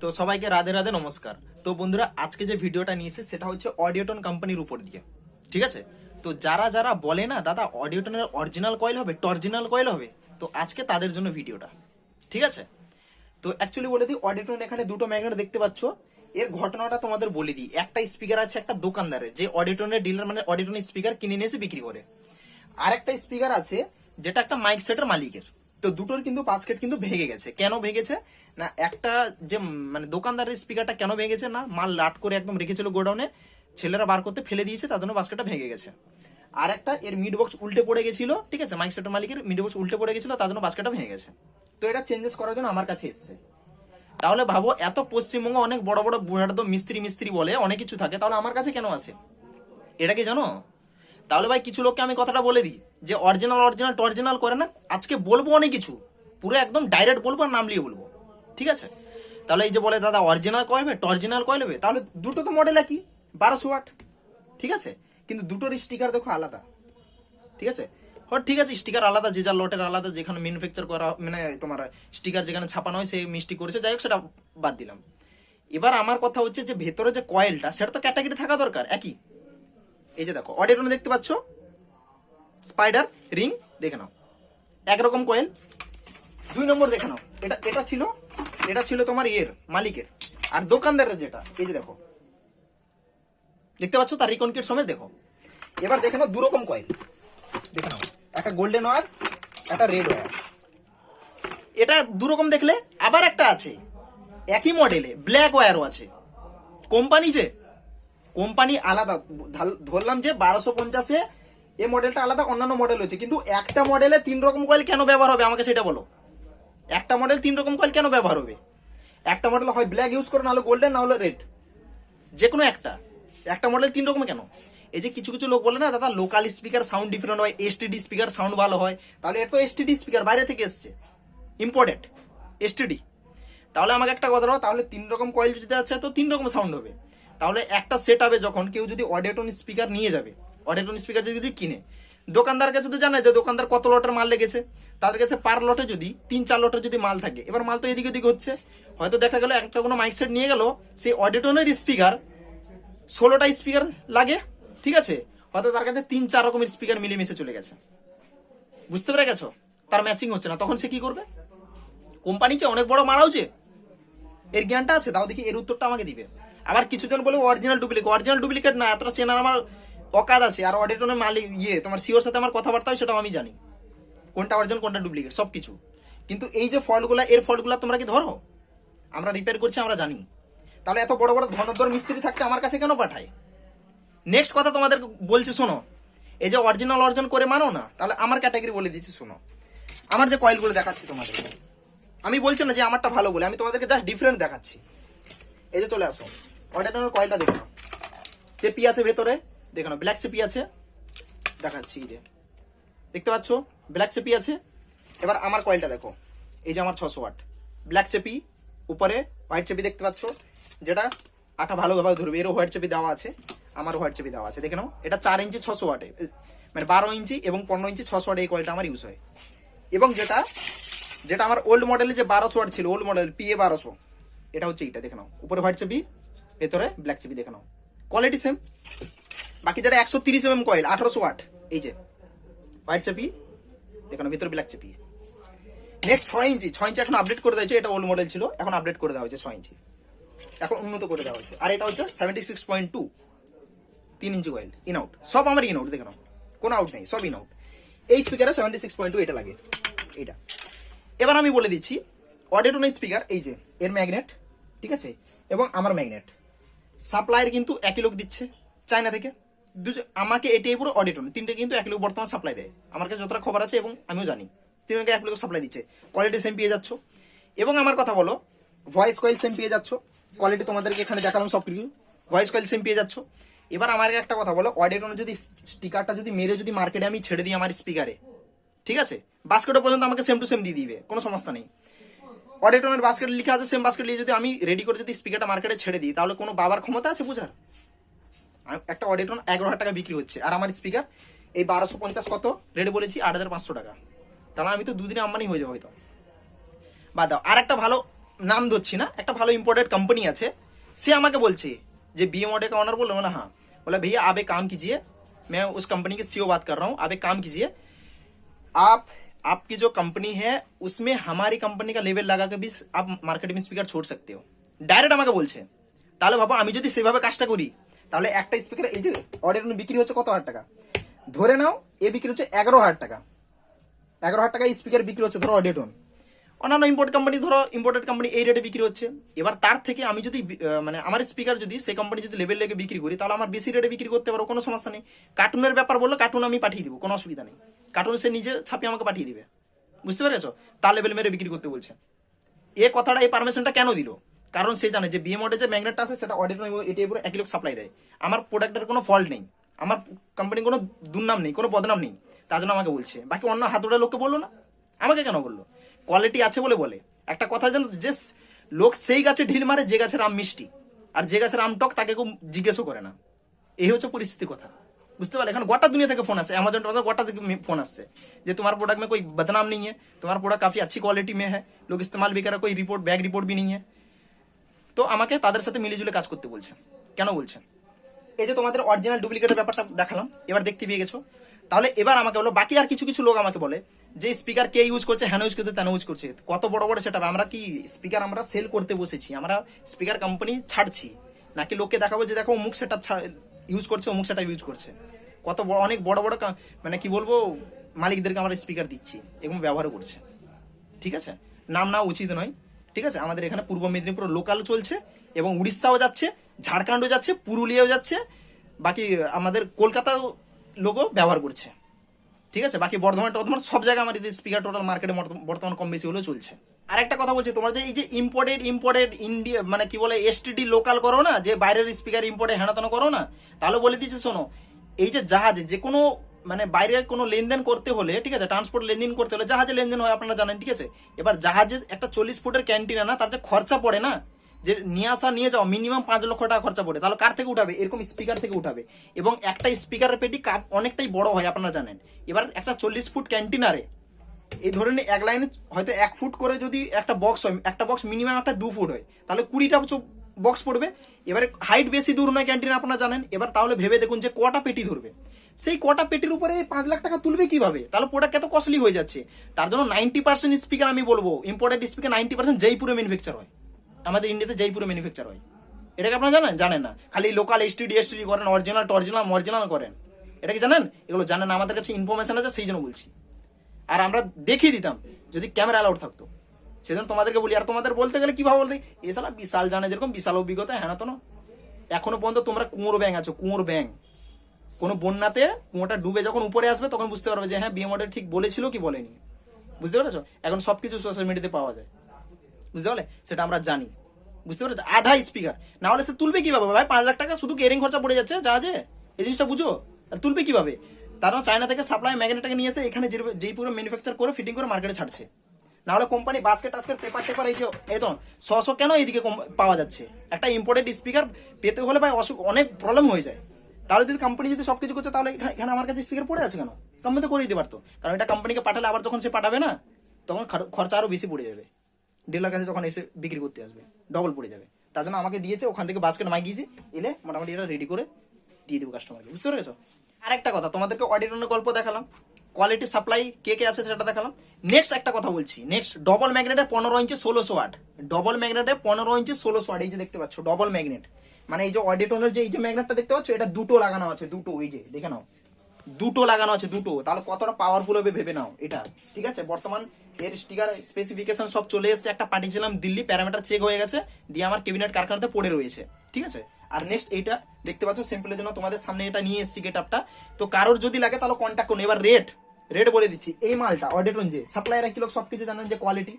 তো সবাইকে রাধে রাধে নমস্কার। তো বন্ধুরা, আজকে যে ভিডিওটা নিয়েছে সেটা হচ্ছে অডিওটন কোম্পানির উপর দিয়ে। ঠিক আছে? তো যারা যারা বলে না, দাদা অডিওটনের অরিজিনাল কয়েল হবে টরিজিনাল কয়েল হবে? তো আজকে তাদের জন্য ভিডিওটা। ঠিক আছে? তো অ্যাকচুয়ালি বলে দিই অডিওটন এখানে দুটো ম্যাগনেট দেখতে পাচ্ছ। এর ঘটনাটা তোমাদের বলে দিই। একটা স্পিকার আছে একটা দোকানদারের, যে অডিটনের ডিলার মানে অডিটনের স্পিকার কিনে নিয়ে এসে বিক্রি করে। আর একটা স্পিকার আছে, যেটা একটা মাইক সেটের মালিকের। তো দুটোর কিন্তু বাস্কেট কিন্তু ভেঙে গেছে। কেন ভেঙেছে? না, একটা যে মানে দোকানদারের স্পিকারটা কেন ভেঙেছে না, মাল লাট করে একদম রেখেছিল গোডাউনে, ছেলেরা বার করতে ফেলে দিয়েছে, তার জন্য বাস্কেটটা ভেঙে গেছে। আর একটা এর মিড বক্স উল্টে পড়ে গেছিল, ঠিক আছে মাইক সেটের মালিকের মিড বক্স উল্টে পড়ে গেছিল, তার জন্য বাস্কেটটা ভেঙে গেছে। তো এটা চেঞ্জেস করার জন্য আমার কাছে এসছে। তাহলে ভাবো, এত পশ্চিমবঙ্গে অনেক বড় বড় বুড়াটা মিস্ত্রি মিস্ত্রি বলে, অনেক কিছু থাকে, তাহলে আমার কাছে কেন আসে? এটা কি জানো? তাহলে ভাই, কিছু লোককে আমি কথাটা বলে দিই, যে অরিজিনাল অরিজিনাল টরিজিনাল করে না, আজকে বলব অনেক কিছু, পুরো একদম ডাইরেক্ট বলব আর নাম লিয়ে বলব। ঠিক আছে? তাহলে এই যে বলে, দাদা অরিজিনাল কয়বে টরিজিনাল কয় নেবে? তাহলে দুটো তো মডেল একই, বারোশো ওয়াট ঠিক আছে? কিন্তু দুটোর স্টিকার দেখো আলাদা। ঠিক আছে? হ্যাঁ ঠিক আছে স্টিকার আলাদা, যে যার লটের আলাদা, যেখানে ম্যানুফ্যাকচার করা মানে তোমার স্টিকার যেখানে ছাপানো হয় সেই মিষ্টি করেছে। যাই হোক, সেটা বাদ দিলাম। এবার আমার কথা হচ্ছে যে, ভেতরে যে কয়েলটা সেটা তো ক্যাটাগরি থাকা দরকার, একই। এই যে দেখো অডিওনে দেখতে পাচ্ছ? স্পাইডার রিং দেখে নাও। একরকম কয়েল দুই নম্বর দেখে নাও। এটা এটা ছিল এটা ছিল তোমার ইয়ের, মালিকের। আর দোকানদারের যেটা, এই যে দেখো। দেখতে পাচ্ছ? তার রিকন কিট সমেত দেখো। এবার দেখে নাও দুরকম কয়েল দেখে নাও। একটা গোল্ডেন ওয়ার একটা রেড ওয়ার এটা দুরকম দেখলে আবার একটা আছে। একই মডেলে ব্ল্যাক ওয়্যারও আছে। কোম্পানি যে কোম্পানি আলাদা। ধরলাম যে বারোশো পঞ্চাশে এ মডেলটা আলাদা, অন্যান্য মডেল হচ্ছে কিন্তু একটা মডেলে তিন রকম কয়েল কেন ব্যবহার হবে? আমাকে সেটা বলো। একটা মডেল তিন রকম কয়েল কেন ব্যবহার হবে? একটা মডেল হয় ব্ল্যাক ইউজ করো না হলে গোল্ডেন না হলে রেড যে কোনো একটা। একটা মডেল তিন রকম কেন? এই যে কিছু কিছু লোক বলে না, দাদা লোকাল স্পিকার সাউন্ড ডিফারেন্ট হয় এসটিডি স্পিকার সাউন্ড ভালো হয়। তাহলে এর তো এসটিডি স্পিকার বাইরে থেকে এসছে। ইম্পর্টেন্ট এসটিডি তাহলে আমাকে একটা কথা বলো, তাহলে তিন রকম কয়েল যদি আছে, তো তিন রকম সাউন্ড হবে। তাহলে একটা সেট হবে যখন কেউ যদি অডিওটন স্পিকার নিয়ে যাবে অডিওটন স্পিকার যদি কিনে দোকানদার কাছে তো জানে যে দোকানদার কত লটের মাল লেগেছে। তাদের কাছে পার লটে যদি, তিন চার লটের যদি মাল থাকে। এবার মাল তো এদিক ওদিক হচ্ছে। হয়তো দেখা গেল একটা কোনো মাইক সেট নিয়ে গেল, সেই অডিওটনের স্পিকার ষোলোটা স্পিকার লাগে, ঠিক আছে? হয়তো তার কাছে তিন চার রকমের স্পিকার মিলেমিশে চলে গেছে। বুঝতে পেরে গেছো? তার ম্যাচিং হচ্ছে না। তখন সে কি করবে? কোম্পানি যে অনেক বড় মারাও যে এর জ্ঞানটা আছে, তাও দেখি এর উত্তরটা আমাকে দিবে। আবার কিছুজন বলে অরিজিনাল ডুপ্লিকেট অরিজিনাল ডুপ্লিকেট না, এতটা চেনার আমার অকাদ আছে, আর অডিটনের মালিক ইয়ে তোমার সিওর সাথে আমার কথাবার্তা হয়, সেটাও আমি জানি। কোনটা অর্জন, কোনটা ডুপ্লিকেট সব কিছু কিন্তু এই যে ফল্টগুলো এর ফল্টগুলো তোমরা কি ধরো? আমরা রিপেয়ার করছি, আমরা জানি। তাহলে এত বড় বড় ধনদর মিস্ত্রি থাকতে আমার কাছে কেন পাঠায়? নেক্সট কথা তোমাদের বলছি, শোনো। এই যে অরিজিনাল অর্জন করে মানো না, তাহলে আমার ক্যাটাগরি বলে দিচ্ছি, শোনো। আমার যে কয়েলগুলো দেখাচ্ছি তোমাদের আমি বলছি না যে আমারটা ভালো বলে, আমি তোমাদেরকে জাস্ট ডিফারেন্ট দেখাচ্ছি। এই যে চলে আসো। অর্ডার কয়েলটা দেখো। চেপি আছে ভেতরে। দেখো ব্ল্যাক চেপি আছে। দেখাচ্ছি যে। দেখতে পাচ্ছ? ব্ল্যাক চেপি আছে। এবার আমার কয়েলটা দেখো। এই যে আমার ছশো ওয়াট ব্ল্যাক চেপি উপরে হোয়াইট চেপি দেখতে পাচ্ছ? যেটা আটা ভালোভাবে ধরবে। এরও হোয়াইট চেপি দেওয়া আছে। আমার হোয়াইট চেপি দেওয়া আছে। দেখে নাও, এটা চার ইঞ্চি ছশো ওয়াটে মানে বারো ইঞ্চি এবং পনেরো ইঞ্চি ছশো ওয়াটে এই কয়েলটা আমার ইউজ হয়। এবং যেটা যেটা আমার ওল্ড মডেলে যে বারোশো ওয়াট ছিল ওল্ড মডেল পিএ বারোশো। এটা হচ্ছে এইটা, দেখে নাও। উপরে হোয়াইট চেপি ভেতরে ব্ল্যাক চেপি দেখে নাও। কোয়ালিটি সেম বাকি যেটা একশো তিরিশ এম কয়েল আঠারোশো ওয়াট এই যে হোয়াইট চেপি দেখো না ভেতরে ব্ল্যাক চেপি নেক্সট ছয় ইঞ্চি ছয় ইঞ্চি এখন আপডেট করে দেওয়া হয়েছে, এটা ওল্ড মডেল ছিল, এখন আপডেট করে দেওয়া হয়েছে ছয় ইঞ্চি এখন উন্নত করে দেওয়া হয়েছে। আর এটা হচ্ছে সেভেন্টি সিক্স পয়েন্ট টু তিন ইঞ্চি কয়েল ইন আউট সব আমার ইন আউট দেখে নাও কোনো আউট নেই, সব ইন আউট এই স্পিকারে সেভেন্টি সিক্স পয়েন্ট টু এটা লাগে। এটা এবার আমি বলে দিচ্ছি অডিওটন স্পিকার এই যে, এর ম্যাগনেট ঠিক আছে? এবং আমার ম্যাগনেট সাপ্লাইয়ের কিন্তু একই লোক দিচ্ছে, চায়না থেকে। আমাকে এটাই পুরো অডিটন তিনটে কিন্তু এক লোক বর্তমান সাপ্লাই দেয়। আমার কাছে যতটা খবর আছে এবং আমিও জানি। তিনকে এক লোক সাপ্লাই দিচ্ছে। কোয়ালিটি সেম পেয়ে যাচ্ছ। এবং আমার কথা বলো ভয়েস কয়েল সেম পেয়ে যাচ্ছ। কোয়ালিটি তোমাদেরকে এখানে দেখালাম সব কিছু ভয়েস কয়েল সেম পেয়ে যাচ্ছ। এবার আমার একটা কথা বলো অডিটন যদি স্টিকারটা যদি মেরে যদি মার্কেটে আমি ছেড়ে দিই আমার স্পিকারে ঠিক আছে? বাস্কেটও পর্যন্ত আমাকে সেম টু সেম দিয়ে দিবে, কোনো সমস্যা নেই। অডিটনের বাস্কেট লিখা আছে সেম বাস্কেট নিয়ে যদি আমি রেডি করে যদি স্পিকারটা মার্কেটে ছেড়ে দিই, তাহলে কোনো বাবার ক্ষমতা আছে বুঝার? একটা অডিটন এগারো হাজার টাকা বিক্রি হচ্ছে আর আমার স্পিকার এই বারোশো পঞ্চাশ কত রেট বলেছি আট হাজার পাঁচশো টাকা তাহলে আমি তো দুদিনে আম্বানি হয়ে যাবো হয়তো বাদ দাও আর একটা ভালো नाम ধরছি না একটা ভালো ইম্পোর্টেড কোম্পানি আছে সে আমাকে বলছে যে बी एम का ऑनर बोल रहा हाँ बोला भैया आप एक काम कीजिए मैं उस कंपनी के सीईओ बात कर रहा हूँ आप एक काम कीजिए आप आपकी जो कंपनी है उसमें हमारी कंपनी का लेवल लगा के भी आप মার্কেটিং স্পিকার छोड़ सकते हो ডাইরেক্ট আমাকে বলছে তাহলে ভাবো আমি যদি সেভাবে কাজটা করি তাহলে একটা স্পিকার এই যে অডিও বিক্রি হচ্ছে কত হাজার টাকা? ধরে নাও, এ বিক্রি হচ্ছে এগারো হাজার টাকা। এগারো হাজার টাকা স্পিকার বিক্রি হচ্ছে, ধরো অডিওটন অন্যান্য ইম্পোর্ট কোম্পানি ধরো ইম্পোর্টেড কোম্পানি এই রেটে বিক্রি হচ্ছে। এবার তার থেকে আমি যদি মানে আমার স্পিকার যদি, সেই কোম্পানি যদি লেভেল লেগে বিক্রি করি, তাহলে আমার বেশি রেটে বিক্রি করতে পারব, কোনো সমস্যা নেই। কার্টুনের ব্যাপার বলল কার্টুন আমি পাঠিয়ে দিব, কোনো অসুবিধা নেই। কার্টুন সে নিজে ছাপিয়ে আমাকে পাঠিয়ে দিবে। বুঝতে পেরেছ? তার লেভেল মেরে বিক্রি করতে বলছে। এ কথাটা, এই পারমিশনটা কেন দিল? কারণ সে জানে যে বিএম অর্ডের যে ম্যাগনেটটা আছে, সেটা অর্ডের এটি উপরে এক লোক সাপ্লাই দেয়। আমার প্রোডাক্টের কোনো ফল্ট নেই। আমার কোম্পানির কোনো দুর্নাম নেই, কোনো বদনাম নেই। তার জন্য আমাকে বলছে। বাকি অন্য হাতুড়া লোককে বলল না। আমাকে কেন বলল? কোয়ালিটি আছে বলে বলে। একটা কথা যেন যে লোক সেই গাছে ঢিল মারে, যে গাছের আম মিষ্টি। আর যে গাছের আম টক, তাকে কেউ জিজ্ঞেসও করে না। এই হচ্ছে পরিস্থিতি কথা। বুঝতে পারলে? এখন গোটা দুনিয়া থেকে ফোন আসে। অ্যামাজন টামাজন গোটা থেকে ফোন আসছে। যে তোমার প্রোডাক্ট মেয়ে কোই বদনাম নেই তোমার প্রোডাক্ট কাফি আচ্ছি কোয়ালিটি মেয়ে হ্যাঁ লোক ইস্তেমাল इस्तेमाल भी রিপোর্ট रहे कोई रिपोर्ट बैग তো আমাকে তাদের সাথে মিলেজুলে কাজ করতে বলছে। কেন বলছে? এই যে তোমাদের অরিজিনাল ডুপ্লিকেটের ব্যাপারটা দেখালাম, এবার দেখতে পেয়ে গেছো। তাহলে এবার আমাকে বলো, বাকি আর কিছু কিছু লোক আমাকে বলে যে স্পিকার কে ইউজ করছে হ্যান ইউজ করতে তেন ইউজ করছে। কত বড় বড় সেটা আমরা কি স্পিকার আমরা সেল করতে বসেছি, আমরা স্পিকার কোম্পানি ছাড়ছি। নাকি লোককে দেখাবো যে দেখো অমুক সেট ইউজ করছে, অমুক সেটা ইউজ করছে। কত বড় অনেক বড় বড় মানে কি বলব, মালিকদেরকে আমরা স্পিকার দিচ্ছি এবং ব্যবহারও করছে। ঠিক আছে? নাম না উচিত নয়। ঠিক আছে? আমাদের এখানে পূর্ব মেদিনীপুর লোকাল চলছে এবং উড়িষ্যাও যাচ্ছে, ঝাড়খণ্ডও যাচ্ছে, পুরুলিয়াও যাচ্ছে, বাকি আমাদের কলকাতাও লোকও ব্যবহার করছে। ঠিক আছে? বাকি বর্ধমান টর্ধমান সব জায়গায় আমার এই স্পিকার টোটাল মার্কেটে বর্তমান কম বেশি হলেও চলছে। আর একটা কথা বলছি, তোমার যে এই যে ইম্পোর্টেড ইম্পোর্টেড ইন্ডিয়া মানে কি বলে এসটিডি লোকাল করো না, যে বাইরের স্পিকার ইম্পোর্টে হেনাতানো করো না, তাহলে বলে দিচ্ছে শোনো, এই যে জাহাজে যে কোনো মানে বাইরে কোনো লেনদেন করতে হলে, ঠিক আছে ট্রান্সপোর্ট লেনদেন করতে হলে, জাহাজে লেনদেন হয়, আপনারা জানেন, ঠিক আছে? এবার জাহাজে একটা চল্লিশ ফুটের ক্যান্টিন না, তার যে খরচা পড়ে না, যে নিয়ে আসা, নিয়ে যাওয়া মিনিমাম পাঁচ লক্ষ টাকা খরচা পড়ে, তাহলে কার থেকে উঠাবে? এরকম স্পিকার থেকে উঠাবে। এবং একটা স্পিকারের পেটি কাপ অনেকটাই বড় হয়, আপনারা জানেন। এবার একটা চল্লিশ ফুট ক্যান্টিনারে এই ধরনের এক লাইনে হয়তো এক ফুট করে যদি একটা বক্স হয়, একটা বক্স মিনিমাম একটা দু ফুট হয়, তাহলে কুড়িটা বক্স পড়বে। এবারে হাইট বেশি দূর নয় ক্যান্টিন আপনারা জানেন। এবার তাহলে ভেবে দেখুন যে কটা পেটি ধরবে। সেই কটা পেটির উপরে পাঁচ লাখ টাকা তুলবে কীভাবে? তাহলে প্রোডাক্ট এত কস্টলি হয়ে যাচ্ছে। তার জন্য নাইনটি পার্সেন্ট স্পিকার আমি বলব ইম্পোর্টেড স্পিকার নাইনটি পার্সেন্ট জয়পুরে ম্যানুফ্যাকচার হয়। আমাদের ইন্ডিয়াতে জয়পুরে ম্যানুফ্যাকচার হয়। এটাকে আপনারা জানেন? জানেন না। খালি লোকাল এসটিডি এসটিডি করেন অরিজিনাল টরিজিনাল মরিজিনাল করেন। এটা কি জানেন? এগুলো জানেন না, আমাদের কাছে ইনফরমেশন আছে সেই জন্য বলছি। আর আমরা দেখিয়ে দিতাম যদি ক্যামেরা অ্যালাউড থাকতো। সেজন্য তোমাদেরকে বলি আর তোমাদের বলতে গেলে কীভাবে বলতে? এছাড়া বিশাল জানে যেরকম বিশাল অভিজ্ঞতা হ্যাঁ না তো না? এখনও পর্যন্ত তোমরা কুয়োর ব্যাং আছো কুয়োর ব্যাং কোনো বন্যাতে কুয়োটা ডুবে যখন উপরে আসবে, তখন বুঝতে পারবে যে হ্যাঁ বিএমওটা ঠিক বলেছিল কি বলেনি। বুঝতে পেরেছ? এখন সবকিছু সোশ্যাল মিডিয়াতে পাওয়া যায়। বুঝতে পারলে? সেটা আমরা জানি। বুঝতে পেরেছ? আধা স্পিকার না হলে সে তুলবে কীভাবে? ভাই, পাঁচ লাখ টাকা শুধু কেরিং খরচা পড়ে যাচ্ছে? জাহাজে এই জিনিসটা বুঝো? তুলবে কীভাবে? তারা চায়না থেকে সাপ্লাই ম্যাগনেটটাকে নিয়ে এসে এখানে যে- যেই পুরো ম্যানুফ্যাকচার করে ফিটিং করে মার্কেটে ছাড়ছে। না হলে কোম্পানি বাস্কেট টাস্কেট পেপার টেপার এই যে, এই তো ছশো কেন এইদিকে কম- পাওয়া যাচ্ছে? একটা ইম্পোর্টেড স্পিকার পেতে হলে ভাই অসুখ অনেক প্রবলেম হয়ে যায়। তাহলে যদি কোম্পানি যদি সবকিছু করছে, তাহলে এখানে আমার কাছে স্পিকার পড়ে আছে কেন? কোম্পানি তো করে দিতে পারতো। কারণ এটা কোম্পানিকে পাঠালে আবার যখন সে পাঠাবে না, তখন খর- খরচা আরও বেশি পড়ে যাবে। ডিলার কাছে যখন এসে বিক্রি করতে আসবে ডবল পড়ে যাবে। তার জন্য আমাকে দিয়েছে, ওখান থেকে বাস্কেট মাগিয়েছি এলে মোটামুটি এটা রেডি করে দিয়ে দেবো কাস্টমারকে বুঝতে পেরেছ? আর একটা কথা, তোমাদেরকে অডিটনের গল্প দেখালাম। কোয়ালিটি সাপ্লাই কে কে আছে সেটা দেখালাম। নেক্সট একটা কথা বলছি। নেক্সট ডবল ম্যাগনেটে পনেরো ইঞ্চি ষোলোশো ওয়াট ডবল ম্যাগনেটে পনেরো ইঞ্চি ষোলোশো ওয়াট এই যে দেখতে পাচ্ছ ডবল ম্যাগনেট মানে এই যে অডিটনের যে এই যে ম্যাগনেটটা দেখতে পাচ্ছ, এটা দুটো লাগানো আছে, দুটো, এই যে, দেখে নাও। দুটো লাগানো আছে, দুটো। তাহলে কতটা পাওয়ারফুল হবে ভেবে নাও, এটা। ঠিক আছে? বর্তমান এর স্টিকার স্পেসিফিকেশন সব চলে এসেছে, একটা পাঠিয়েছিলাম দিল্লি প্যারামিটার চেক হয়ে গেছে, দিয়ে আমার কেবিনেট কারখানাতে পড়ে রয়েছে। ঠিক আছে? আর নেক্সট এইটা দেখতে পাচ্ছ সিম্পলের জন্য তোমাদের সামনে এটা নিয়ে এসেছি গেটআপটা তো কারোর যদি লাগে, তাহলে কন্ট্যাক্ট করুন। এবার রেট রেট বলে দিচ্ছি, এই মালটা অডিটন যে সাপ্লাইয়ার কিলো সবকিছু জানেন যে কোয়ালিটি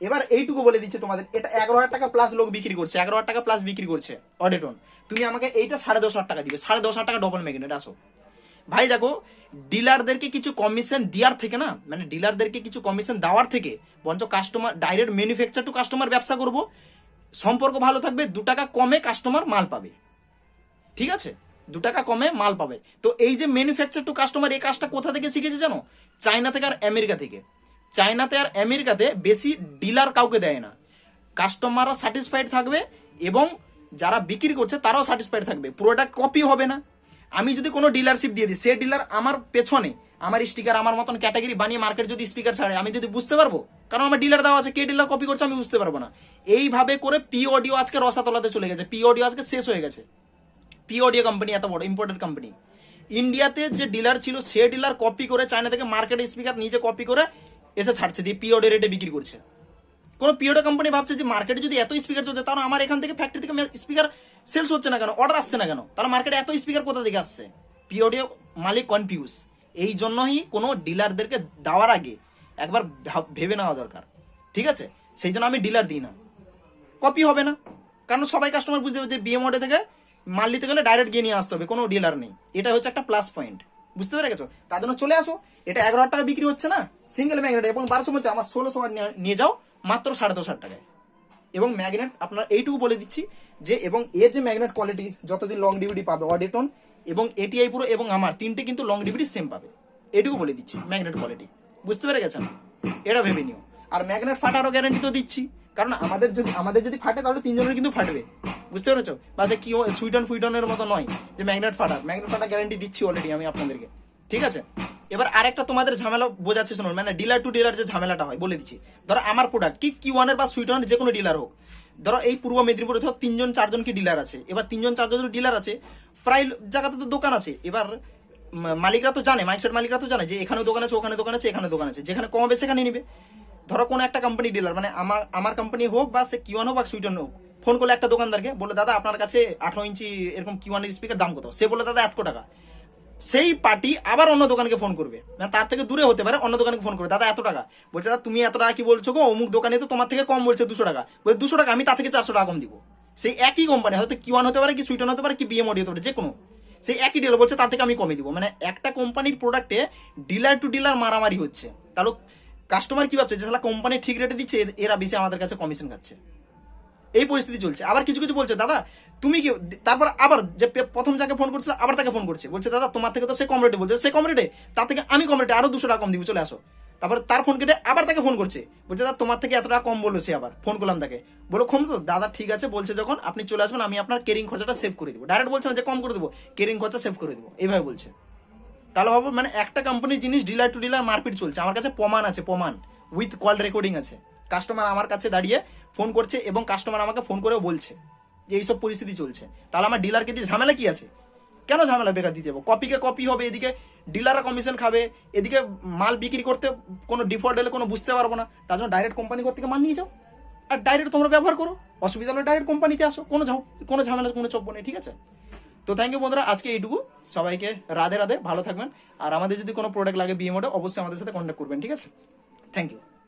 এবার এইটুকু বলে দিচ্ছে তোমাদের, এটা এগারো হাজার টাকা প্লাস লোক বিক্রি করছে, এগারো হাজার টাকা প্লাস বিক্রি করছে অডিটন তুমি আমাকে এইটা সাড়ে দশ হাজার টাকা দিবে, সাড়ে দশ হাজার টাকা ডবল ম্যাগনেট আসো। ভাই দেখো ডিলারদেরকে কিছু কমিশন দেওয়ার থেকে না মানে ডিলারদেরকে কিছু কমিশন দেওয়ার থেকে, বরঞ্চ customer direct manufacture to customer ব্যবসা করব, সম্পর্ক ভালো থাকবে, দু টাকা কমে কাস্টমার মাল পাবে। ঠিক আছে? দু টাকা কমে মাল পাবে। তো এই যে ম্যানুফ্যাকচার টু কাস্টমার এই কাজটা কোথা থেকে শিখেছে জানো? চায়না থেকে আর আমেরিকা থেকে। চায়নাতে আর আমেরিকাতে বেশি ডিলার কাউকে দেয় না। কাস্টমাররা স্যাটিসফাইড থাকবে এবং যারা বিক্রি করছে তারাও স্যাটিসফাইড থাকবে। প্রোডাক্ট কপি হবে না। আমি যদি কোনো ডিলারশিপ দিয়ে দিই, সে ডিলার আমার পেছনে, আমার স্টিকার আমার মতন ক্যাটাগরি বানিয়ে মার্কেট যদি স্পিকার ছাড়ে, আমি যদি বুঝতে পারব, কারণ আমার ডিলার দেওয়া আছে, কে ডিলার কপি করছে আমি বুঝতে পারব না। এইভাবে করে পি অডিও আজকে রসাতলাতে চলে গেছে। পি অডিও আজকে শেষ হয়ে গেছে। পি অডিও কোম্পানি এত বড় ইম্পোর্টেড কোম্পানি ইন্ডিয়াতে যে ডিলার ছিল, সে ডিলার কপি করে চায়না থেকে মার্কেট স্পিকার নিজে কপি করে এসে ছাড়ছে দিয়ে পি অডিও রেটে বিক্রি করছে। কোনো পিওডো কোম্পানি ভাবছে যে মার্কেটে যদি এত স্পিকার চলছে, তাহলে আমার এখান থেকে ফ্যাক্টরি থেকে স্পিকার সেলস হচ্ছে না কেন? অর্ডার আসছে না কেন? তাহলে মার্কেটে এত স্পিকার কোথা থেকে আসছে? পিওডিও মালিক কনফিউজ এই জন্যই কোনো ডিলারদেরকে দেওয়ার আগে একবার ভাব- নেওয়া দরকার। ঠিক আছে? সেই জন্য আমি ডিলার দিই না। কপি হবে না। কারণ সবাই কাস্টমার বুঝতে পারছে বিএম অডে থেকে মাল নিতে গেলে ডাইরেক্ট গিয়ে নিয়ে আসতে হবে, কোনো ডিলার নেই। এটা হচ্ছে একটা প্লাস পয়েন্ট বুঝতে পেরে গেছো? তার জন্য চলে আসো। এটা এগারো হাজার টাকা বিক্রি হচ্ছে না? সিঙ্গেল ম্যাগনেট এবং বারোশো হচ্ছে আমার ষোলোশো নিয়ে যাও, মাত্র সাড়ে দশ হাজার টাকায়। এবং ম্যাগনেট আপনার এইটুকু বলে দিচ্ছি যে, এবং এর যে ম্যাগনেট কোয়ালিটি যতদিন লং ডিভিডি পাবে অডিটন এবং এটিআই পুরো এবং আমার তিনটে কিন্তু লং ডিভিডি সেম পাবে। এটুকু বলে দিচ্ছি ম্যাগনেট কোয়ালিটি বুঝতে পেরে গেছেন? এটা ভেবে নিও। আর ম্যাগনেট ফাটারও গ্যারান্টি তো দিচ্ছি। কারণ আমাদের যদি আমাদের যদি ফাটে, তাহলে তিনজনের কিন্তু ফাটবে। বুঝতে পেরেছ? বা সে কি সুইটন ফুইটনের মতো নয় যে ম্যাগনেট ফাটা। ম্যাগনেট ফাটা গ্যারান্টি দিচ্ছি অলরেডি আমি আপনাদেরকে। ঠিক আছে? এবার আরেকটা তোমাদের ঝামেলা বোঝাচ্ছে, শুনুন মানে ডিলার টু ডিলার যে ঝামেলাটা হয়, বলে দিচ্ছি। ধরো আমার প্রোডাক্ট কি কি ওয়ানের বা সুইটনের যে কোনো ডিলার হোক, ধরো এই পূর্ব মেদিনীপুরে ধরো তিনজন, চারজন কি ডিলার আছে? এবার তিনজন, চারজন ডিলার আছে, প্রায় জায়গাতে তো দোকান আছে। এবার মালিকরা তো জানে মাইকসেট মালিকরা তো জানে যে এখানে দোকান আছে ওখানে দোকান আছে এখানে দোকান আছে। যেখানে কম হবে সেখানে নিবে। ধরো কোনো একটা কোম্পানি ডিলার মানে আমার আমার কোম্পানি হোক বা সে কিওয়ান হোক বা সুইটন হোক ফোন করলে একটা দোকানদারকে বলে, দাদা, আপনার কাছে আঠারো ইঞ্চি এরকম কিওয়ানের স্পিকার দাম কত? সে বলে, দাদা এত টাকা। সেই পার্টি আবার অন্য দোকানকে ফোন করবে। মানে তার থেকে দূরে হতে পারে, অন্য দোকানকে ফোন করবে, দাদা, এত টাকা। বলছে, দাদা, তুমি এত টাকা কি বলছো গো? অমুক দোকানে তো তোমার থেকে কম বলছে দুশো টাকা। বলে, দুশো টাকা, আমি তার থেকে চারশো টাকা কম দিব। সেই একই কোম্পানি হয়তো কিওয়ান হতে পারে কি সুইটন হতে পারে কি বিএম অডিও হতে পারে যে কোনো সেই একই ডিলার বলছে, তার থেকে আমি কমে দিব। মানে একটা কোম্পানির প্রোডাক্টে ডিলার টু ডিলার মারামারি হচ্ছে। তাহলে কাস্টমার কি ভাবছে? যে সালা কোম্পানি ঠিক রেটে দিচ্ছে এরা বেশি আমাদের কাছে কমিশন খাচ্ছে। এই পরিস্থিতি চলছে। আবার কিছু কিছু বলছে, দাদা, তুমি কি তারপর আবার যে প্রথম যাকে ফোন করছিল, আবার তাকে ফোন করছে। বলছে, দাদা, তোমার থেকে তো সে কম রেটে বলছে। সে কম রেটে তার থেকে আমি কম রেটে আরও দুশো টাকা কম দিব, চলে আসো। তারপর তার ফোন কেটে আবার তাকে ফোন করছে। বলছে, দাদা, তোমার থেকে এত টাকা কম বলল সে আবার। ফোন করলাম তাকে। বলো কম তো দাদা ঠিক আছে, বলছে যখন, আপনি চলে আসবেন, আমি আপনার কেরিং খরচাটা সেভ করে দিব। ডাইরেক্ট বলছে যে কম করে দেবো কেরিং খরচা সেভ করে দেবো। এইভাবে বলছে। তাহলে ভাবো মানে একটা কোম্পানির জিনিস ডিলার টু ডিলার মারপিট চলছে। আমার কাছে প্রমাণ আছে, প্রমাণ। উইথ কল রেকর্ডিং আছে। কাস্টমার আমার কাছে দাঁড়িয়ে ফোন করছে এবং কাস্টমার আমাকে ফোন করেও বলছে যে এইসব পরিস্থিতি চলছে। তাহলে আমার ডিলারকে দিয়ে ঝামেলা কি আছে? কেন ঝামেলা বেকার দিতে যাব কপিকে কপি হবে এদিকে ডিলাররা কমিশন খাবে, এদিকে মাল বিক্রি করতে কোনো ডিফল্ট হলে কোনো বুঝতে পারব না। তার জন্য ডাইরেক্ট কোম্পানি ঘর থেকে মাল নিয়ে যাও। আর ডাইরেক্ট তোমরা ব্যবহার করো। অসুবিধা হলে ডাইরেক্ট কোম্পানিতে আসো। কোনো কোনো ঝামেলা, কোনো চপ্প নেই, ঠিক আছে? তো থ্যাংক ইউ বন্ধুরা, আজকে এইটুকু। সবাইকে রাধে রাধে, ভালো থাকবেন। আর আমাদের যদি কোনো প্রোডাক্ট লাগে বিএমওটা অবশ্যই আমাদের সাথে কন্ট্যাক্ট করবেন, ঠিক আছে? Thank you